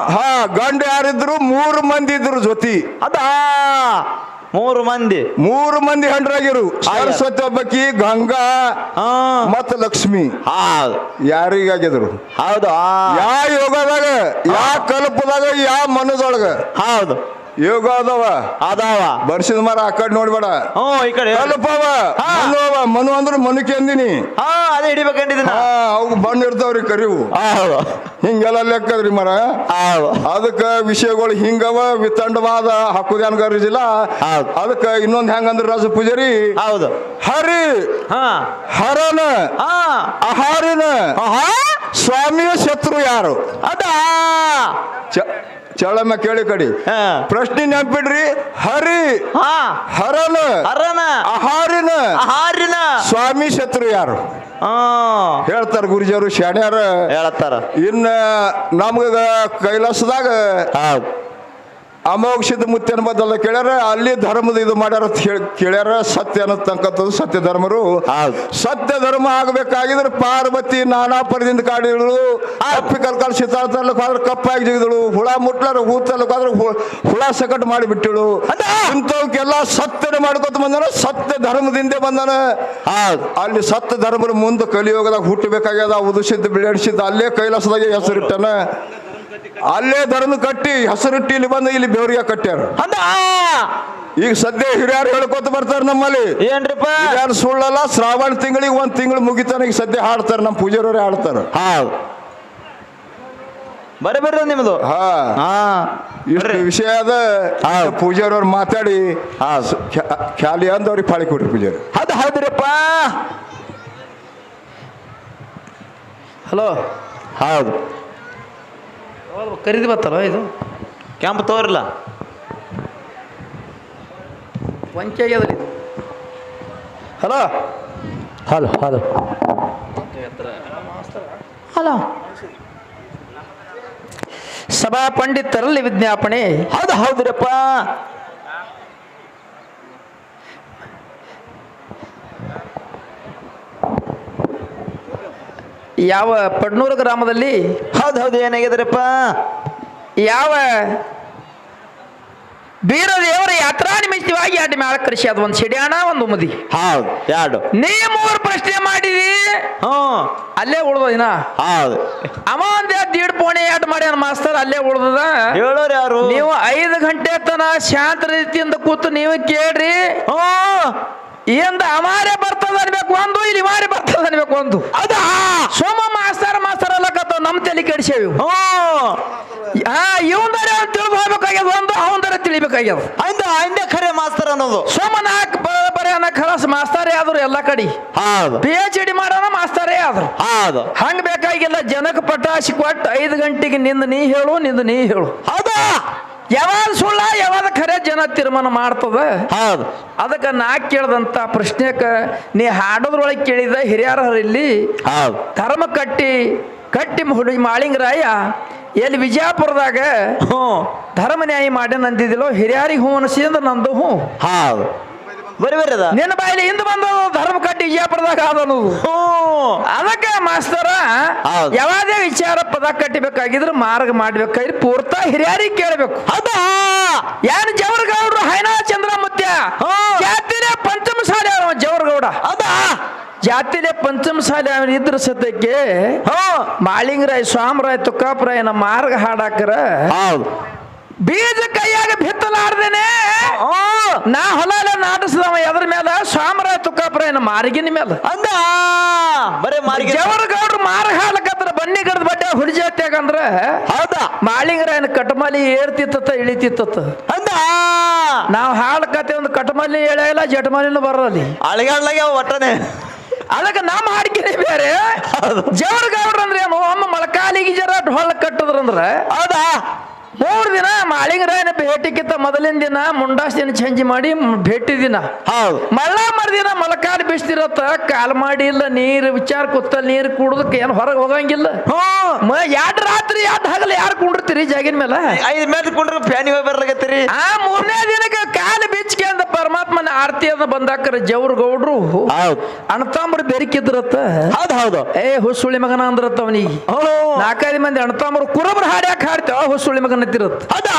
ಹಾ ಗಂಡು ಯಾರಿದ್ರು? ಮೂರು ಮಂದಿ ಇದ್ರು ಜೊತೆ. ಅದ ಮೂರು ಮಂದಿ. ಮೂರು ಮಂದಿ ಹಂಡ್ರಾಗಿರು. ಸರಸ್ವತಿ ಒಬ್ಬಕಿ ಗಂಗಾ ಹಾ. ಮತ್ತ ಲಕ್ಷ್ಮಿ. ಹೌದು ಯಾರಿಗಾಗಿದ್ರು ಹೌದು ಆ. ಯಾ ಯೋಗದಾಗ ಯಾ ಕಲ್ಪದಾಗ ಯಾ ಮನದೊಳಗ ಹೌದು. ಯೋಗ ಅದಾವ ಅದಾವ ಬರ್ಸಿದ ಮರ ಆ ಕಡೆ ನೋಡ್ಬೇಡ ಹ್ಞೂ ಈ ಕಡೆ ಕಲ್ಪವ. ಹಾ. ಮನು ಅವ ಮನು ಅಂದ್ರೆ ಮನುಕೆ ಅಂದಿನಿ. ಹಾ ಅದೇ ಹಿಡಿಬೇಕಂಡಿದ್ದೀನ ಹಾ ಅವು ಬಣ್ಣ ಇರ್ತಾವ್ರಿ ಕರಿವು. ಹೌದು ಹಿಂಗೆಲ್ಲ ಲೆಕ್ಕದ್ರಿ ಮರ. ಹೌದು ಅದಕ್ಕ ವಿಷಯಗಳು ಹಿಂಗವ ವಿತಂಡವಾದ ಹಾಕುದೇನ್ ಗರ್ಜಿಲ್ಲ ಹೌದು. ಅದಕ್ಕ ಇನ್ನೊಂದ್ ಹೆಂಗಂದ್ರ ರಾಜ ಪೂಜಾರಿ. ಹೌದು. ಹರಿ. ಹಾ. ಹರನ. ಹಾ. ಅಹಾರಿನ. ಆಹಾ. ಸ್ವಾಮಿಯ ಶತ್ರು ಯಾರು? ಅದಾ ಚ- ಚಳಮ ಕೇಳಿ ಕಡಿ. ಹಾ. ಪ್ರಶ್ನೆ ನೆನ್ಪಿಡ್ರಿ ಹರಿ. ಹಾ. ಹರನ. ಹರನ. ಅಹಾರಿನ ಆಹಾರಿನ. ಸ್ವಾಮಿ ಶತ್ರು ಯಾರು? ಹಾ. ಹೇಳ್ತಾರ ಗುರುಜಿಯವರು ಶಾಣ್ಯಾರ. ಹೇಳ್ತಾರ. ಇನ್ನ ನಮ್ಗ ಕೈಲಾಸದಾಗ ಅಮೋಘ ಸಿದ್ಧ ಮುತ್ಯನ ಬದಲ ಕೇಳ್ಯಾರ ಅಲ್ಲಿ ಧರ್ಮದ ಇದು ಮಾಡ್ಯಾರ ಅಂತ ಹೇಳಿ ಕೇಳ್ಯಾರ ಸತ್ಯ ಅನ್ನತಕ್ಕಂಥದ್ದು ಸತ್ಯ ಧರ್ಮರು. ಸತ್ಯ ಧರ್ಮ ಆಗ್ಬೇಕಾಗಿದ್ರೆ ಪಾರ್ವತಿ ನಾನಾ ಪರದಿಂದ ಕಾಡಿದಳು ಅಪ್ಪಿ ಕಲ್ಕಾಲ ಸಿತಾಳ್ತಲ್ಲಕ್ ಹೋದ್ರೆ ಕಪ್ಪಾಗಿ ಜಿಗಿದಳು ಹುಳ ಮುಟ್ಲಾರ ಹೂತಲ್ಲಕ್ ಹೋದ್ರೆ ಹು- ಹುಳ ಸಕಟ್ ಮಾಡಿ ಬಿಟ್ಟಳು. ಅದಾ? ಇಂಥವಕ್ಕೆಲ್ಲ ಸತ್ಯನ ಮಾಡ್ಕೊತ ಬಂದಾನ ಸತ್ಯ ಧರ್ಮದಿಂದ ಬಂದಾನ. ಅಲ್ಲಿ ಸತ್ಯ ಧರ್ಮರು ಮುಂದೆ ಕಲಿಯೋಗದಾಗ ಹುಟ್ಟಬೇಕಾಗ್ಯದ ಉದಿಸಿದ್ದು ಬಿಡಾಡಿಸಿದ್ದು ಅಲ್ಲೇ ಕೈಲಾಸದಾಗೆ ಹೆಸರಿಟ್ಟನ. ಅಲ್ಲೇ ಧರ್ಮ ಕಟ್ಟಿ ಹೆಸರಿಟ್ಟು ಇಲ್ಲಿ ಬಂದು ಇಲ್ಲಿ ಬೆವರಿಗೆ ಕಟ್ಟ್ಯಾರ. ಅದ ಈಗ ಸದ್ಯ ಹಿರಿಯರು ಹೇಳ್ಕೊತ ಬರ್ತಾರೆ ನಮ್ಮಲ್ಲಿ. ಏನ್ರಿಪ್ಪ? ಯಾರು ಸುಳ್ಳಲ್ಲ ಶ್ರಾವಣ ತಿಂಗಳಿಗೆ ಒಂದ್ ತಿಂಗಳು ಮುಗಿತಾನ ಈಗ ಸದ್ಯ ಹಾಡ್ತಾರೆ ನಮ್ಮ ಪೂಜಾರವ್ರೆ ಹಾಡ್ತಾರ. ಹಾ ಬರ್ರಿ ಬರ್ರಿ ನಿಮ್ದು. ಹಾ. ಹಾ. ಇಷ್ಟು ವಿಷಯ ಅದ. ಪೂಜಾರವ್ರು ಮಾತಾಡಿ. ಹಾ ಖ್ಯಾ- ಖ್ಯಾಲಿ ಅಂದ ಅವ್ರಿಗೆ ಪಾಳಿ ಕೊಡ್ರಿ ಪೂಜಾರಿ ಅದ ಹೌದ್ರಪ್ಪ. ಹಲೋ. ಹೌದು ಕರೀದಿ ಬತ್ತಲ್ಲ ಇದು? ಕೆಂಪು ತೋರಿಲ್ಲ. ವಂಚೆ ರೀ ಇದು? ಹಲೋ? Hello hello. ಹಲೋ. ಸಭಾ ಪಂಡಿತರಲ್ಲಿ ವಿಜ್ಞಾಪನೆ. ಹೌದು ಹೌದ್ರಪ್ಪ ಯಾವ ಪಡ್ನೂರು ಗ್ರಾಮದಲ್ಲಿ? ಹೌದು ಹೌದು ಏನಾಗಿದ್ರಪ್ಪ? ಯಾವ ಬೀರದೇವರ ಯಾತ್ರಾ ನಿಮಿತ್ತವಾಗಿ ಎರಡು ಮ್ಯಾಲ ಕರೆಸಿ ಅದು ಒಂದು ಸಿಡಿಯಾಣ ಒಂದು ಮುದಿ ಹೌದು ಎರಡು ನೀ ಮೂರು ಪ್ರಶ್ನೆ ಮಾಡಿದಿ ಹ್ಞೂ. ಅಲ್ಲೇ ಉಳ್ದ ದಿನ ಹೌದು. ಒಂದೇ ದೀಡ್ ಪೋಣೆ ಎರಡು ಮಾಡ್ಯಾನ ಮಾಸ್ತರ್ ಅಲ್ಲೇ ಉಳ್ದದ. ಹೇಳೋರು ಯಾರು? ನೀವು ಐದು ಗಂಟೆ ತನ ಶಾಂತ ರೀತಿಯಿಂದ ಕೂತು ನೀವು ಕೇಳ್ರಿ. ಹ್ಞೂ. ಏನ್ ಅಮಾರೇ ಬರ್ತದ ಅನ್ಬೇಕು ಒಂದು ಇಲ್ಲಿ ಮಾರಿ ಬರ್ತದ ಅನ್ಬೇಕು ಒಂದು ಅದಾ ಅಲ್ಲಕತ್ತ ಆ ಹಾ ಇವಂದರೆ ಹೋಗ್ಬೇಕಾಗ್ಯದ ಒಂದು ಅವಂದರೆ ತಿಳಿಬೇಕಾಗ್ಯದ. ಅಂದ ಅಂದ ಖರೆ ಮಾಸ್ತರ್ ಅನ್ನೋದು. ಸುಮ್ಮನಾಕು ಬರೆ ಅನ್ನೋ ಖಲಾಸ್ ಮಾಸ್ತರೇ ಆದ್ರು ಎಲ್ಲ ಕಡೆ. ಹೌದು. ಪಿ ಎಚ್ ಡಿ ಮಾಡೋಣ ಮಾಸ್ತಾರೇ ಆದ್ರು. ಹೌದು. ಹಂಗ ಬೇಕಾಗಿಲ್ಲ ಜನಕ್ಕೆ ಪಟಾಶಿ ಕೊಟ್ಟು ಐದು ಗಂಟೆಗೆ ನಿಂದ ನೀ ಹೇಳು ನಿಂದ ನೀ ಹೇಳು. ಹೌದಾ. ಯಾವಾಗ ಸುಳ್ಳ ಯಾವಾಗ ಖರೆ ಜನ ತೀರ್ಮಾನ ಮಾಡ್ತದ. ಹೌದು. ಅದಕ್ಕೆ ನಾ ಕೇಳ್ದಂತ ಪ್ರಶ್ನೆಕ ನೀ ಹಾಡೋದ್ರೊಳಗೆ ಕೇಳಿದ ಹಿರಿಯರ ಇಲ್ಲಿ ಹೌದು. ಧರ್ಮ ಕಟ್ಟಿ ಕಟ್ಟಿ ಹುಡುಗಿ ಮಾಳಿಂಗರಾಯ ಎಲ್ಲಿ ವಿಜಯಪುರದಾಗ ಹ್ಞೂ. ಧರ್ಮ ನ್ಯಾಯ ಮಾಡಿ ನಂದಿದ್ದಿಲ್ಲೋ ಹಿರಿಯರಿಗೆ ಹೂ ಅನಿಸಿದ್ರೆ ನಂದು ಹ್ಞೂ. ಹೌದು. ಬರಿ ಬರಿ ಅದ. ನಿನ್ನ ಬಾಯಲ್ಲಿ ಹಿಂದೆ ಬಂದ ಧರ್ಮ ಕಟ್ಟಿ ವಿಜಯಪುರದಾಗ ಆದನು ಹ್ಞೂ. ಅದಕ್ಕೆ ಮಾಸ್ತರ. ಯಾವಾದೇ ವಿಚಾರ ಪದ ಕಟ್ಟಿಬೇಕಾಗಿದ್ರೆ ಮಾರ್ಗ ಮಾಡ್ಬೇಕಾದ್ರೆ ಪೂರ್ತ ಹಿರಿಯರಿಗೆ ಕೇಳಬೇಕು. ಹೌದಾ? ಯಾರು ಜವರ್ಗೌಡ್ರು ಹೈನಾ ಚಂದ್ರಮುತ್ಯ. ಜಾತಿನೇ ಪಂಚಮ ಸಾಲಿ ಜವರಗೌಡ. ಹೌದಾ? ಜಾತಿನೇ ಪಂಚಮ ಅವನು ಇದ್ರ ಸತ್ಯಕ್ಕೆ ಹ್ಞೂ ಮಾಳಿಂಗರಾಯ್ ಸ್ವಾಮರಾಯ್ ತುಕ್ಕಾಪುರಾಯನ ಮಾರ್ಗ ಹಾಡಾಕರ ಹೌದು. ಬೀಜ ಕೈಯಾಗ ಬಿತ್ತಲಾರ್ದೇನೆ. ನಾ ಹೊಲ ನಾಟಿಸಿದವ ಎದ್ರ ಮೇಲೆ ಸ್ವಾಮರಾಯ್ ತುಕ್ಕಾಪುರಾಯನ ಮಾರ್ಗಿನ ಮೇಲೆ ಅಂದ ಬರೇ ಮಾರ್ಗ ಜವರ್ಗೌಡ್ರು ಮಾರ್ಗ ಹಾಡ್ಲಕತ್ರ ಬನ್ನಿ ಗಡ್ದ ಬಟ್ಟೆ ಹುಡಿಜಾತ್ಯಾಗಂದ್ರ ಹೌದಾ? ಮಾಳಿಂಗರಾಯನ ಕಟಮಲಿ ಏರ್ತಿತ್ತ ಇಳಿತಿತ್ತ ಅಂದ ನಾವು ಹಾಡ್ಕತ್ತೆ ಒಂದು ಕಟಮಲಿ ಎಳೆಯಲ್ಲ ಜಟಮಲಿನೂ ಬರಲಿ ಅಳಗಾಡ್ಲಾಗ ಒಟ್ಟನೆ ಅದಕ್ಕೆ ನಮ್ಮ ಹಾಡಿಕೆನೆ ಬೇರೆ. ಜವರಗೌಡ್ರ ಅಂದ್ರೆ ಏನು? ಒಮ್ಮ ಮೊಳಕಾಲಿಗೆ ಜರ ಕಟ್ಟಿದ್ರು ಕಟ್ಟದ್ರಂದ್ರ? ಹೌದಾ? ಮೂರು ದಿನ ಮಾಳಿಂಗರಾಯನ ಭೇಟಿಕ್ಕಿಂತ ಮೊದಲಿನ ದಿನ ಮುಂಡಾಸಿನ ದಿನ ಚೇಂಜ್ ಮಾಡಿ ಭೇಟಿ ದಿನ. ಹೌದು. ಮಳ್ಳ ಮರ್ದಿನ ಮೊಳಕಾಲ ಬಿಸ್ತಿರತ್ತ ಕಾಲ್ ಮಾಡಿ ಇಲ್ಲ ನೀರು ವಿಚಾರ ಕೂತಲ್ ನೀರು ಕುಡ್ದಕ್ಕೆ ಏನು ಹೊರಗೆ ಹೋಗಂಗಿಲ್ಲ. ಹ್ಞೂ. ಮ ಎರಡು ರಾತ್ರಿ ಎರಡು ಹಗಲು ಯಾರು ಕುಂಡಿರ್ತೀರಿ ಜಾಗಿನ ಮೇಲೆ ಐದು ಮೇಲೆ ಕುಂಡ್ರ ಫ್ಯಾನಿ ಬರ್ಲಾಗತ್ತೀರಿ ಆ ಮೂರನೇ ದಿನಕ್ಕೆ ಕಾಲು ಬಿಚ್ಕೆ ಅಂತ ಪರಮಾತ್ಮನ ಆರತಿ ಅಂತ ಬಂದಾಕರ ಜವ್ರ ಗೌಡ್ರು. ಹೌದು. ಅಣ್ತಾಂಬ್ರು ಬೆರಿಕಿದ್ರತ್ತ. ಹೌದು ಹೌದು. ಏ ಹುಸುಳಿ ಮಗನ ಅಂದ್ರತ್ತ ಅವನಿಗೆ. ನಾಲ್ಕೈದು ಮಂದಿ ಅಣತಾಂಬ್ರು ಕುರುಬ್ರು ಹಾಡ್ಯಾಕ ಹಾಡ್ತೇವ. ಹುಸುಳಿ ಮಗನ ತಿರತ್ ಹೌದಾ?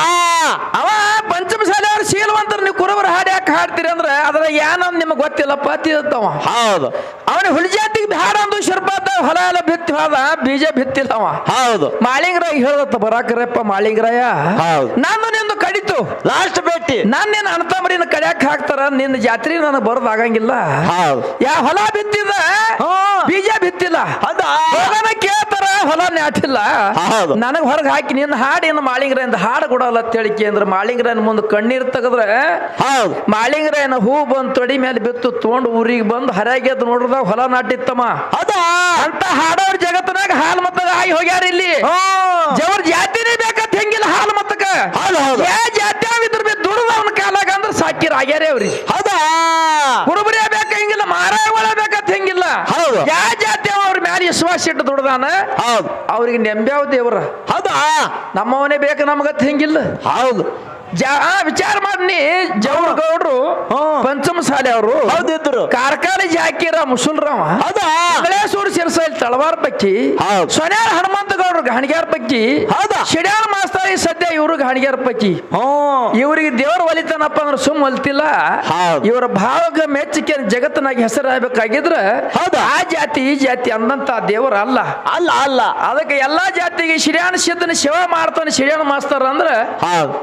ಅವ ಪಂಚಮಸಾಲಿ ಅವ್ರು ಶೀಲವಂತರ ನೀವು ಕುರುಬರ ಹಾಡು ಯಾಕೆ ಹಾಡ್ತೀರಿ ಅಂದ್ರೆ ಅದ್ರಾಗ ಏನಂದ್ ನಿಮಗೆ ಗೊತ್ತಿಲ್ಲಪ್ಪ ತಿರುತ್ತವ ಹೌದು. ಅವನ ಹುಳಿಜಾತಿಗೆ ಬ್ಯಾಡ ಅಂದು ಶಿರ್ಪಾತ ಹೊಲ ಎಲ್ಲ ಬಿತ್ತಿ ಹೋದ ಬೀಜ ಬಿತ್ತಿಲ್ಲ ಅವ. ಹೌದು. ಮಾಳಿಂಗರಾಯ ಹೇಳದತ್ತ ಬರಾಕರಪ್ಪ ಮಾಳಿಂಗರಾಯ. ಹೌದು. ನಾನು ನಿಂದು ಕಡಿತು. ಲಾಸ್ಟ್ ಭೇಟಿ ನಾನು ನಿನ್ನ ಅಣ್ತಂಬರಿನ ಕಡ್ಯಾಕ ಹಾಕ್ತಾರ ನಿನ್ನ ಜಾತ್ರೆ ನನಗೆ ಬರೋದು ಆಗಂಗಿಲ್ಲ. ಹೌದು. ಯಾ ಹೊಲ ಬಿತ್ತಿದ. ಬೀಜ ಬಿತ್ತಿಲ್ಲ. ಅದ ಕೇಳ್ತಾರ ಹೊಲ ನಾಟಿಲ್ಲ ಹೌದು. ನನಗ್ ಹೊರಗೆ ಹಾಕಿ ನಿನ್ನ ಹಾಡಿ ಮಾಳಿಂಗರಾಯಂದ ಹಾಡು ಕೊಡಲ್ಲ ತಿಳಿಕೆ ಅಂದ್ರೆ ಮಾಳಿಂಗರಾಯನ ಮುಂದೆ ಕಣ್ಣೀರ್ ತೆಗೆದ್ರೆ ಹೌದು. ಹೂ ಬಂದ್ ತೊಡಿ ಮೇಲೆ ಬಿತ್ತು ತೊಗೊಂಡು ಊರಿಗೆ ಬಂದು ಹರಾಗ್ಯದ ನೋಡ್ರದ ಹೊಲ ನಾಟಿತ್ತಮ್ಮ. ಹೌದಾ? ಅಂತ ಹಾಡೋರ್ ಜಗತ್ತಿನಾಗ ಹಾಲ್ ಮತ್ತ ಆಗಿ ಹೋಗ್ಯಾರ ಇಲ್ಲಿ. ಜವರ್ ಜಾತಿನೇ ಬೇಕಂತ ಹೆಂಗಿಲ್ಲ ಹಾಲ್ ಮತ್ತಕ ಹೌದು, ಹೌದು. ಯಾ ಜಾತಿ ಇದ್ರ ಬಿ ದುಡ್ದ ಅವನ ಕಾಲಾಗ ಅಂದ್ರೆ ಸಾಕಿರ ಆಗ್ಯಾರೇ ಅವ್ರಿ. ಹೌದಾ? ಕುರುಬರೇ ಬೇಕ ಹಿಂಗಿಲ್ಲ ಮಾರಾಯಗಳ ಬೇಕಂತ ಹೆಂಗಿಲ್ಲ ಹೌದು. ಯಾ ಜಾತಿ ಅವ ಅವ್ರ ಮ್ಯಾಲ ವಿಶ್ವಾಸ ಇಟ್ಟು ದುಡ್ದಾನ ಹೌದು. ಅವ್ರಿಗೆ ನೆಂಬ್ಯಾವ ದೇವ್ರ. ಹೌದಾ? ನಮ್ಮವನೇ ಬೇಕು ನಮಗತ್ ಹೆಂಗಿಲ್ಲ. ಹೌದು. ವಿಚಾರ ಮಾಡಿ ಜವರ್ ಗೌಡ್ರು. ಪಂಚಮ ಸಾಲೆ ಅವರು. ಹೌದಿದ್ರು. ಕಾರ್ಖಾನೆ ಜಾಕಿರ ಮುಸುಲ್ರವ. ಹೌದಾ? ಮಂಗಳೇಶ್ವರ ಸಿರಸೈಲ್ ತಳವಾರ ಪಕ್ಕಿ. ಸೊನ್ಯಾರ ಹನುಮಂತ ಗೌಡ್ರು ಗಾಣಿಗ್ಯಾರ ಪಕ್ಕಿ ಹೌದಾ? ಶಿಡ್ಯಾರ ಮಾಸ್ತರಿ ಸದ್ಯ ಇವರು ಗಾಣಿಗ್ಯಾರ ಪಕ್ಕಿ ಇವ್ರಿಗೆ ದೇವ್ರ ಒಲಿತಾನಪ್ಪ ಅಂದ್ರೆ ಸುಮ್ ಒಲ್ತಿಲ್ಲ. ಇವರ ಭಾವಗ ಮೆಚ್ಚುಗೆ ಜಗತ್ತಿನಾಗ ಹೆಸರಾಗಬೇಕಾಗಿದ್ರ ಹೌದಾ? ಆ ಜಾತಿ ಈ ಜಾತಿ ಅಂದಂತ ದೇವರ ಅಲ್ಲ. ಅಲ್ಲ ಅಲ್ಲ. ಅದಕ್ಕೆ ಎಲ್ಲಾ ಜಾತಿಗೆ ಶಿರ್ಯಾನ ಸಿದ್ದನ ಶಿವ ಮಾಡ್ತಾನೆ ಶಿರ್ಯಾನ ಮಾಸ್ತರ ಅಂದ್ರೆ ಹೌದು.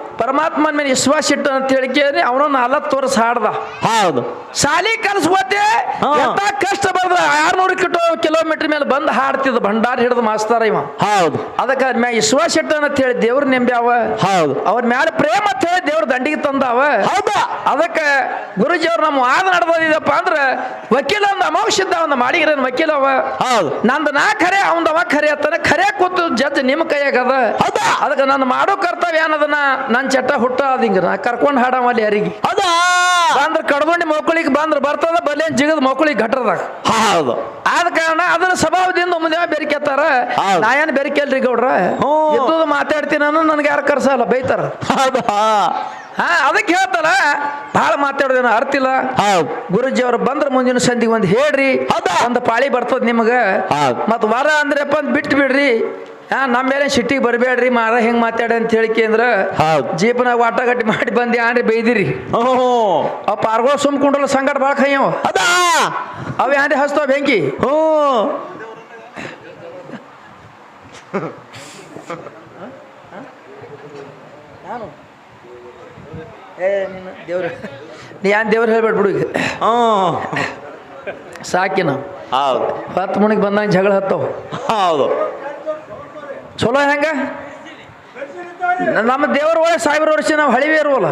ಪರಮಾತ್ಮನ ಮೇಲೆ ವಿಶ್ವಾಸ ಇಟ್ಟು ಅಂತ ಹೇಳಿ ಅವನು ನಾಲ್ಕು ವರ್ಷ ಹಾಡ್ದ. ಹೌದು. ಶಾಲಿ. ಎಂತ ಕಷ್ಟ ಬರ್ದ ಆರ್ನೂರು ಕಿಟೋ ಕಿಲೋಮೀಟರ್ ಮೇಲೆ ಬಂದು ಹಾಡ್ತಿದ್ದ ಭಂಡಾರ ಹಿಡಿದು ಮಾಸ್ತಾರ ಇವ. ಹೌದು. ಅದಕ್ಕೆ ಅದ್ ಮ್ಯಾಗ ವಿಶ್ವಾಸ ಇಟ್ಟು ಅಂತ ಹೇಳಿ ದೇವ್ರ ನೆಂಬ್ಯಾವ ಹೌದು. ಅವ್ರ ಮ್ಯಾಲ ಪ್ರೇಮ ಅಂತ ಹೇಳಿ ದೇವ್ರ ದಂಡಿಗೆ ತಂದಾವ ಹೌದಾ. ಅದಕ್ಕೆ ಗುರುಜಿ ಅವ್ರು ನಮ್ಮ ವಾದ ನಡೆದಿದಪ್ಪ ಅಂದ್ರೆ ವಕೀಲ ಒಂದು ಅಮಾವಶ್ಯದ ಒಂದು ಮಾಡಿಗಿರ ವಕೀಲ ಅವ. ಹೌದು. ನಂದು ನಾ ಖರೆ ಅವಂದವ ಅವ ಖರೆ ಅತ್ತಾನೆ ಖರೆ ಕೂತು ಜಡ್ಜ್ ನಿಮ್ಮ ಕೈಯಾಗದ ಅದ. ಹೌದಾ? ಅದಕ್ಕೆ ನಾನು ಮಾಡೋ ಕರ್ತವ್ಯ ಏನದನ್ನ ನನ್ನ ಚಟ್ಟ ಹುಟ್ಟ ಅದ ಹಿಂಗ ನಾ ಕರ್ಕೊಂಡು ಹಾಡಾಮಲ್ಲಿ ಯಾರಿಗೆ? ಅದ ಬಂದ್ರ ಕಡ್ಕೊಂಡು ಮಕ್ಕಳಿಗೆ ಬಂದ್ರ ಬರ್ತದ ಬಲ್ಲೇನ್ ಜಿಗದ ಮಕ್ಕಳಿಗೆ ಗಟ್ರದಾಗ ಹೌದು. ಆದ ಕಾರಣ ಅದರ ಸ್ವಭಾವದಿಂದ ಮುಂದೆ ಬೆರಿಕೆತ್ತಾರ. ನಾ ಏನು ಬೆರಿಕೆಲ್ರಿ ಗೌಡ್ರ. ಎದ್ದು ಮಾತಾಡ್ತೀನಿ ಅನ್ನೋ ನನ್ಗೆ ಯಾರು ಕರ್ಸಲ್ಲ ಬೈತಾರ. ಹಾ ಅದಕ್ಕೆ ಹೇಳ್ತಾರ ಬಹಳ ಮಾತಾಡೋದೇನ ಅರ್ಥ ಇಲ್ಲ. ಗುರುಜಿ ಅವ್ರು ಬಂದ್ರ ಮುಂದಿನ ಸಂಧಿಗೆ ಒಂದು ಹೇಳ್ರಿ. ಒಂದ್ ಪಾಳಿ ಬರ್ತದ ನಿಮಗ. ಮತ್ ವರ ಅಂದ್ರಪ್ಪ ಬಿಟ್ಟು ಬಿಡ್ರಿ ಹಾ ನಮ್ಮ ಮೇಲೆ ಸಿಟ್ಟಿಗೆ ಬರಬೇಡ್ರಿ ಮಾರ ಹೆಂಗ್ ಮಾತಾಡ ಅಂತ ಹೇಳಿ ಅಂದ್ರ ಹೌದು. ಜೀಪನಾಗ ವಾಟ ಗಟ್ಟಿ ಮಾಡಿ ಬಂದಿ ಆನ್ರಿ ಬೈದಿರಿ ಆ ಪಾರ್ಗೋಳ ಸುಮ್ ಕುಂಡ್ರಲ್ಲ ಸಂಗಟ ಭಾಳ ಕೈಯವ ಹೌದಾ ಅವ ಆನ್ರಿ ಹಸ್ತ ಬೆಂಕಿ. ಹ್ಞೂ. ಏ ನೀನು ದೇವ್ರ ನೀ ಯಾನ್ ದೇವ್ರ ಹೇಳ್ಬೇಡ ಬಿಡು ಈಗ. ಹ್ಞೂ. ಸಾಕಿನ. ಹೌದು. ಹತ್ತು ಮುಣಿಗೆ ಬಂದಂಗೆ ಜಗಳ ಹತ್ತವ. ಹೌದು. ಚಲೋ ಹೆಂಗ? ನಮ್ಮ ದೇವರ ಒಳಗೆ ಸಾವಿರ ವರ್ಷ ನಾವು ಹಳಿವೆ ಇರುವಲ್ಲ.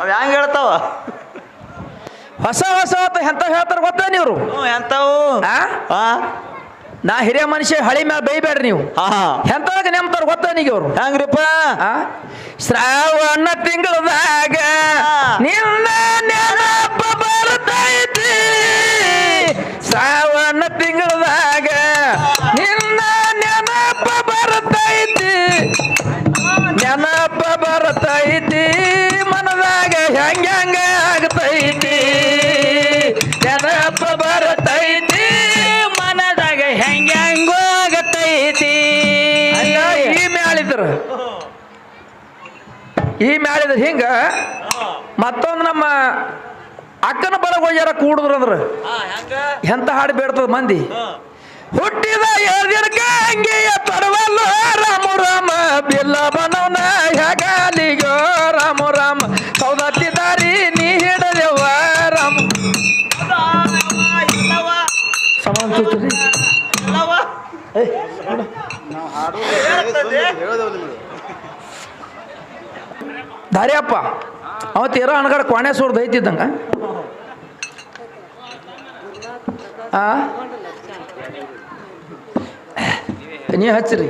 ಅವು ಹೆಂಗ್ ಹೇಳ್ತಾವ? ಹೊಸ ಹೊಸ ಎಂತ ಹೇಳ್ತಾರ ಗೊತ್ತಾ ನೀವ್ರು? ಎಂಥವು ನಾ ಹಿರಿಯ ಮನುಷ್ಯ ಹಳಿ ಮ್ಯಾಲ ಬೈಬೇಡ್ರಿ ನೀವು. ಎಂತಾಗ ನೆಮ್ತಾರ ಗೊತ್ತಾ ನೀಗ ಅವ್ರು? ಹೆಂಗ್ರಿಪ್ಪ? ಶ್ರಾವಣ ತಿಂಗಳದಾಗ ನಿನ್ನ ಬರ್ತೈತಿ ಮನದಾಗ ಹೆಂಗ ಹೆಂಗ ಆಗ್ತೈತಿ? ಎದಪ್ಪ ಬರ್ತೈತಿ ಮನದಾಗ ಹೆಂಗ ಹೆಂಗ ಆಗತೈತಿ? ಈ ಮ್ಯಾಳಿದ್ರು ಈ ಮ್ಯಾಳಿದ್ರು ಹಿಂಗ ಮತ್ತೊಂದು ನಮ್ಮ ಅಕ್ಕನ ಬಳಗ ಯಾರ ಕೂಡಿದ್ರು ಅಂದ್ರೆ. ಎಂತ ಹಾಡು ಬೇಡ್ತದ ಮಂದಿ? ಹುಟ್ಟಿದ ಎದಿರ್ಕ ಅಂಗಿಯ ಪರವಲ್ಲ ರಾಮ ರಾಮ ಬಿಲ್ಲ ಬನವನ ಹೆಗಾಲಿಗೋ ದಾರಿಯಪ್ಪ ಅವತ್ತು ಇರೋ ಅಣಗಡ ಕೋಣೆ ಸೋರ್ ಐತಿದ್ದಂಗ. ನೀ ಹಚ್ಚಿರಿ.